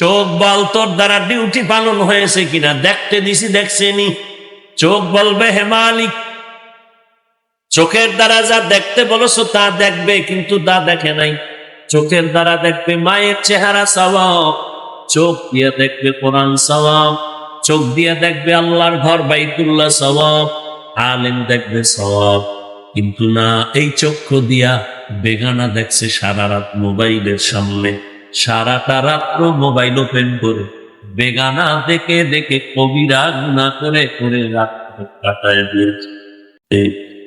চোখ বল, তোর দ্বারা ডিউটি পালন হয়েছে কিনা? দেখতে দিছি দেখছেনি চোখ বলবে, হে মালিক, চোখের দ্বারা যা দেখতে বলেছ তা দেখবে, কিন্তু তা দেখে নাই। চোখের দ্বারা দেখবে মায়ের চেহারা সওয়াব চোখ দিয়ে দেখবে কোরআন সওয়াব চোখ দিয়ে দেখবে আল্লাহর ঘর বাইতুল্লাহ সওয়াব আলেম দেখবে সওয়াব কিন্তু না, এই চক্ষু দিয়া বেগানা দেখছে সারা রাত মোবাইলের সামনে। সারাটা রাত্র মোবাইল ওপেন করে, বেগানা দেখে দেখে কবিরা গুণা করে করে রাত কাটায় দিয়েছে।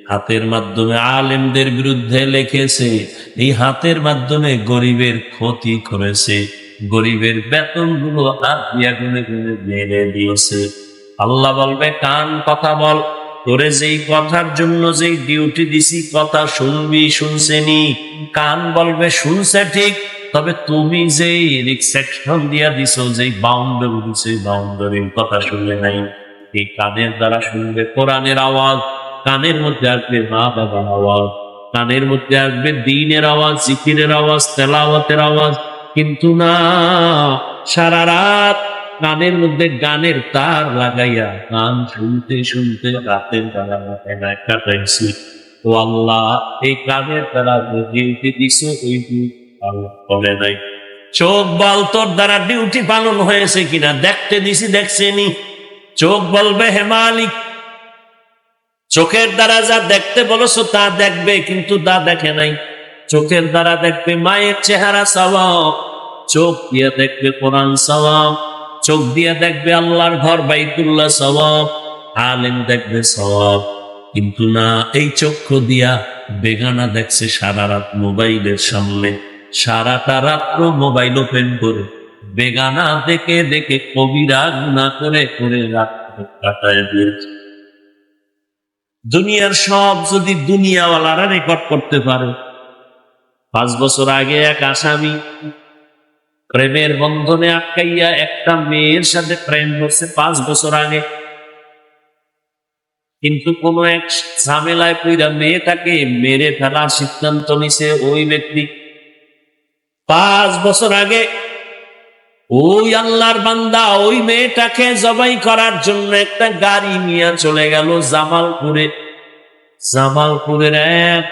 হাতের মাধ্যমে আলেমদের বিরুদ্ধে লিখেছে, এই হাতের মাধ্যমে গরিবের ক্ষতি করেছে, গরিবের গুনে গুনে মেরে দিয়েছে। আল্লাহ বলবে, কান কথা বল, তোরে যেই কথার জন্য যেই ডিউটি দিছি, কথা শুনবি, শুনছেনি। কান বলবে, শুনছে ঠিক তবে তুমি যেই রিক্সেকশন দিয়া দিছো, যেই বাউন্ডারি দিছো বাউন্ডারির কথা শুনলে নাই। এই কানের দ্বারা শুনবে কোরআনের আওয়াজ, কানের মধ্যে আসবে মা বাবার আওয়াজ, কানের মধ্যে আসবে দিনের আওয়াজ, জিকিরের আওয়াজ, তেলাওয়াতের আওয়াজ। কিন্তু না, সারা রাত কানের মধ্যে গানের তার লাগাইয়া গান শুনতে শুনতে রাতের এলাকায় কাটাইছি ও আল্লাহ, এই কানের দ্বারা দিছে ওই করে নাই চোখ বল তোর দ্বারা ডিউটি পালন হয়েছে কিনা? দেখতে দিছি দেখছেনি চোখ বলবে, হে মালিক, চোখের দ্বারা যা দেখতে বলেছ তা দেখবে, কিন্তু তা দেখে নাই। চোখের দ্বারা দেখবে মায়ের চেহারা সওয়াব চোখ দিয়ে দেখবে কোরআন সওয়াব চোখ দিয়ে দেখবে আল্লাহর ঘর বাইতুল্লাহ সওয়াব আলেম দেখবে সওয়াব কিন্তু না, এই চক্ষু দিয়া বেগানা দেখছে সারা রাত মোবাইলের সামনে। সারাটা রাত্র মোবাইল ওপেন করে, বেগানা দেখে দেখে কবিরা গুণা করে করে রাত কাটায় দিয়েছে। দুনিয়ার সব যদি দুনিয়াওয়ালারা রেকর্ড করতে পারে। পাঁচ বছর আগে এক আসামি প্রেমের বন্ধনে আটকাইয়া একটা মেয়ের সাথে প্রেম করছে পাঁচ বছর আগে। কিন্তু কোন এক ঝামেলায় পুইরা মেয়েটাকে মেরে ফেলার সিদ্ধান্ত নিছে ওই ব্যক্তি। পাঁচ বছর আগে ওই আল্লাহর বান্দা ওই মেয়েটাকে জবাই করার জন্য একটা গাড়ি নিয়ে চলে গেল জামালপুরে। জামালপুরের এক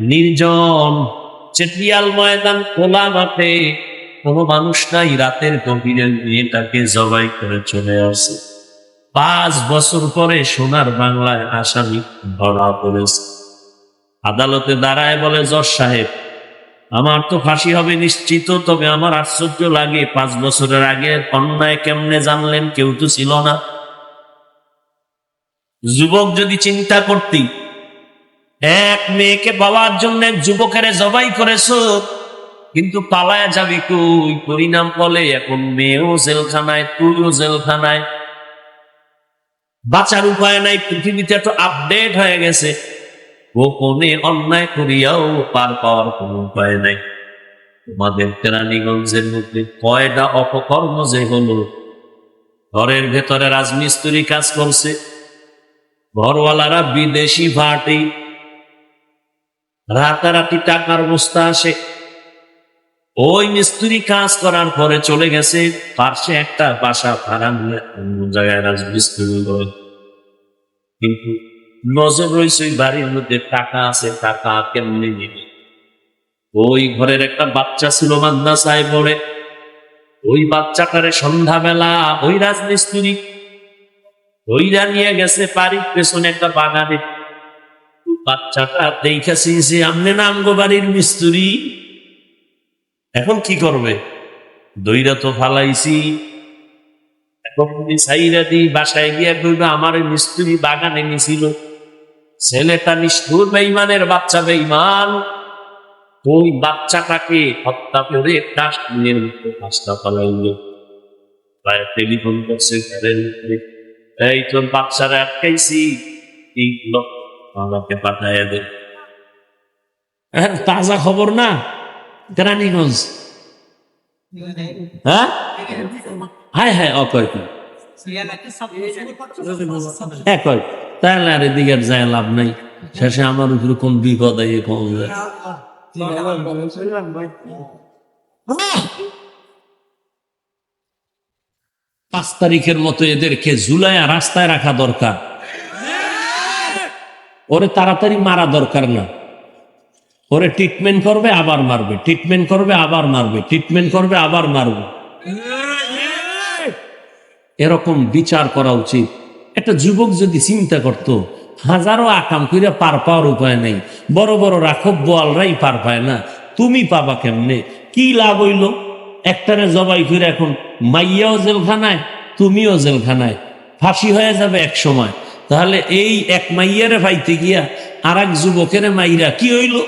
নির্জন চেটিয়াল ময়দান খোলা মাঠে কোনো মানুষ নাই, রাতের গভীরে মেয়েটাকে জবাই করে চলে আসে। পাঁচ বছর পরে সোনার বাংলায় আসামি ধরা পড়েছে। আদালতে দাঁড়ায় বলে, জজ সাহেব আমার তো ফাঁসি হবে নিশ্চিত, তবে আমার আশ্চর্য লাগে, পাঁচ বছরের আগে অন্যায় কেমনে জানলেন কেউ তো ছিল না। যুবক যদি চিন্তা করতি, এক মেয়েকে পাওয়ার জন্য এক যুবকের জবাই করেছ, কিন্তু পালায়া যাবি কই? পরিণাম বলে, এখন মেয়েও জেলখানায়, তুইও জেলখানায়। বাঁচার উপায় নাই, পৃথিবীতে এত আপডেট হয়ে গেছে। গোপনে অন্যায় করিয়াও পার পাওয়ার কোনো উপায় নাই। তোমাদের কেরানীগঞ্জের মধ্যে কয়টা অপকর্ম যে হলো। ঘরের ভেতরে রাজমিস্ত্রি কাজ করছে। ঘরওয়ালারা বিদেশি ভাটি। রাতারাতি টাকার বস্তা আসে। ওই মিস্ত্রি কাজ করার পরে চলে গেছে পার্শ্বে একটা বাসা ভাড়া নিয়ে অন্য জায়গায় রাজমিস্ত্রি কিন্তু নজর রয়েছে বাড়ির মধ্যে, টাকা আছে, টাকা কেমনি নিবে? ওই ঘরের একটা বাচ্চা ছিল মাদ্রাসায় পড়ে। ওই বাচ্চাটারে সন্ধ্যাবেলা ওই রাজমিস্ত্রি, ওইরা নিয়ে গেছে বাড়ির পেছনে একটা বাগানে। বাচ্চাটা দেখেছি যে, আমনে না আমগো বাড়ির মিস্ত্রি? এখন কি করবে? দইরা তো ফালাইছি। এখন সাইরা দিই, বাসায় গিয়া কইবে, আমার মিস্ত্রি বাগানে নিছিল। ছেলেটা নিষ্ঠুর বেইমানের বাচ্চা বেইমান ওই বাচ্চাটাকে হত্যা করে ডাস্টবিনের মধ্যে পাঁচটা ফেলাইল। প্রায় টেলিফোন করছে ঘরের মধ্যে এই তোর বাচ্চারা আটকাইছি। এইগুলো আমাকে পাঠাইয়া দে। তাজা খবর না? কেরানীগঞ্জ হ্যাঁ? হায় হায় অকয় হ্যাঁ কয় তাহলে আর এদিকে যায় লাভ নাই। শেষে আমার উপরে কোন বিপদ আইয়ে পাঁচ তারিখের মতো এদেরকে জুলাইয়া রাস্তায় রাখা দরকার। ওরে তাড়াতাড়ি মারা দরকার না। ওরে ট্রিটমেন্ট করবে, আবার মারবে। ট্রিটমেন্ট করবে, আবার মারবে। ট্রিটমেন্ট করবে, আবার মারবে। এরকম বিচার করা উচিত। একটা যুবক যদি চিন্তা করত, হাজারো আকাম কইরা পার পাওয়ার উপায় নেই। বড় বড় রাখব, বোয়ালরাই পার পায় না। তুমি পাবা কেমনে? কি লাভ হইল? একটারে জবাই করে এখন, মাইয়াও জেলখানায়, তুমিও জেলখানায়। ফাঁসি হয়ে যাবে এক সময়। তাহলে এই এক মাইয়ারে পাইতে গিয়া আর এক যুবকের মাইরা কি হইল?